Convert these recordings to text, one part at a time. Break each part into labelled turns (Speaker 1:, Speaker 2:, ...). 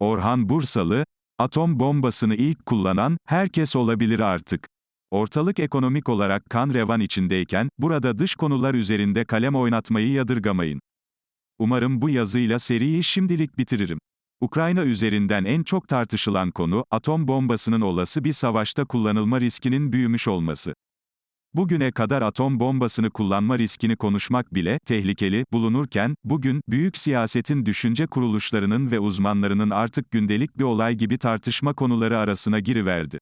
Speaker 1: Orhan Bursalı, atom bombasını ilk kullanan, herkes olabilir artık. Ortalık ekonomik olarak kan revan içindeyken, burada dış konular üzerinde kalem oynatmayı yadırgamayın. Umarım bu yazıyla seriyi şimdilik bitiririm. Ukrayna üzerinden en çok tartışılan konu, atom bombasının olası bir savaşta kullanılma riskinin büyümüş olması. Bugüne kadar atom bombasını kullanma riskini konuşmak bile tehlikeli bulunurken, bugün büyük siyasetin düşünce kuruluşlarının ve uzmanlarının artık gündelik bir olay gibi tartışma konuları arasına giriverdi.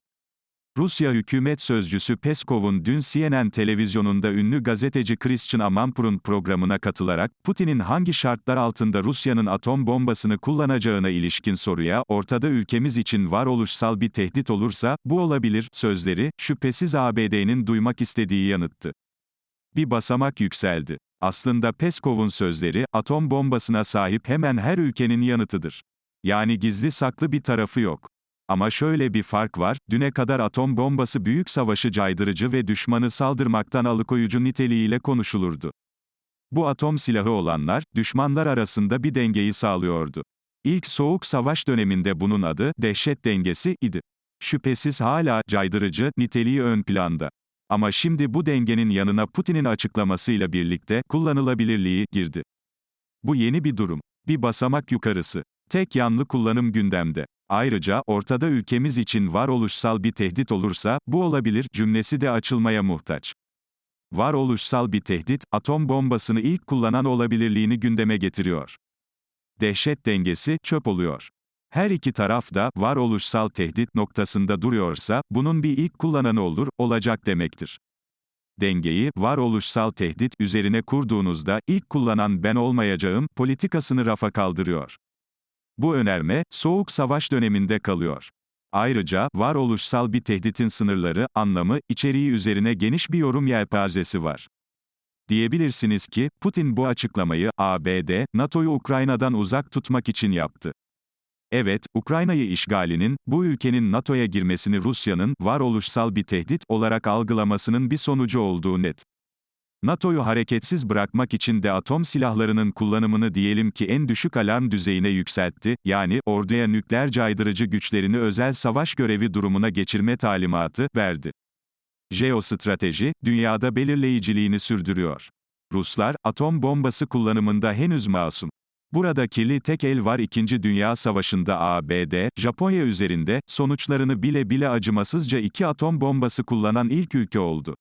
Speaker 1: Rusya hükümet sözcüsü Peskov'un dün CNN televizyonunda ünlü gazeteci Christian Amanpour'un programına katılarak, Putin'in hangi şartlar altında Rusya'nın atom bombasını kullanacağına ilişkin soruya, ortada ülkemiz için varoluşsal bir tehdit olursa, bu olabilir, sözleri, şüphesiz ABD'nin duymak istediği yanıttı. Bir basamak yükseldi. Aslında Peskov'un sözleri, atom bombasına sahip hemen her ülkenin yanıtıdır. Yani gizli saklı bir tarafı yok. Ama şöyle bir fark var, düne kadar atom bombası büyük savaşı caydırıcı ve düşmanı saldırmaktan alıkoyucu niteliğiyle konuşulurdu. Bu atom silahı olanlar, düşmanlar arasında bir dengeyi sağlıyordu. İlk Soğuk Savaş döneminde bunun adı, dehşet dengesi, idi. Şüphesiz hala, caydırıcı, niteliği ön planda. Ama şimdi bu dengenin yanına Putin'in açıklamasıyla birlikte, kullanılabilirliği, girdi. Bu yeni bir durum. Bir basamak yukarısı. Tek yanlı kullanım gündemde. Ayrıca, ortada ülkemiz için varoluşsal bir tehdit olursa, bu olabilir, cümlesi de açılmaya muhtaç. Varoluşsal bir tehdit, atom bombasını ilk kullanan olabilirliğini gündeme getiriyor. Dehşet dengesi, çöp oluyor. Her iki taraf da, varoluşsal tehdit noktasında duruyorsa, bunun bir ilk kullananı olur, olacak demektir. Dengeyi, varoluşsal tehdit üzerine kurduğunuzda, ilk kullanan ben olmayacağım, politikasını rafa kaldırıyor. Bu önerme, Soğuk Savaş döneminde kalıyor. Ayrıca, varoluşsal bir tehditin sınırları, anlamı, içeriği üzerine geniş bir yorum yelpazesi var. Diyebilirsiniz ki, Putin bu açıklamayı, ABD, NATO'yu Ukrayna'dan uzak tutmak için yaptı. Evet, Ukrayna'yı işgalinin, bu ülkenin NATO'ya girmesini Rusya'nın, varoluşsal bir tehdit olarak algılamasının bir sonucu olduğu net. NATO'yu hareketsiz bırakmak için de atom silahlarının kullanımını diyelim ki en düşük alarm düzeyine yükseltti, yani orduya nükleer caydırıcı güçlerini özel savaş görevi durumuna geçirme talimatı verdi. Jeostrateji, dünyada belirleyiciliğini sürdürüyor. Ruslar, atom bombası kullanımında henüz masum. Burada kirli tek el var 2. Dünya Savaşı'nda ABD, Japonya üzerinde, sonuçlarını bile bile acımasızca iki atom bombası kullanan ilk ülke oldu.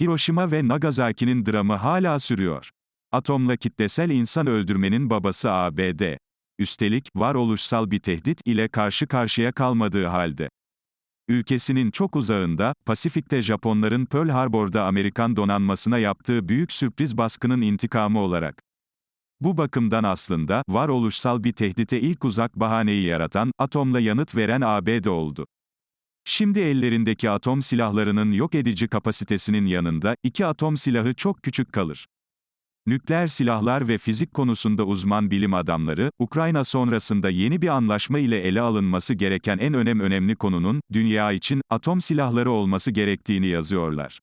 Speaker 1: Hiroşima ve Nagasaki'nin dramı hala sürüyor. Atomla kitlesel insan öldürmenin babası ABD. Üstelik, varoluşsal bir tehdit ile karşı karşıya kalmadığı halde. Ülkesinin çok uzağında, Pasifik'te Japonların Pearl Harbor'da Amerikan donanmasına yaptığı büyük sürpriz baskının intikamı olarak. Bu bakımdan aslında, varoluşsal bir tehdite ilk uzak bahaneyi yaratan, atomla yanıt veren ABD oldu. Şimdi ellerindeki atom silahlarının yok edici kapasitesinin yanında, iki atom silahı çok küçük kalır. Nükleer silahlar ve fizik konusunda uzman bilim adamları, Ukrayna sonrasında yeni bir anlaşma ile ele alınması gereken en önem önemli konunun, dünya için, atom silahları olması gerektiğini yazıyorlar.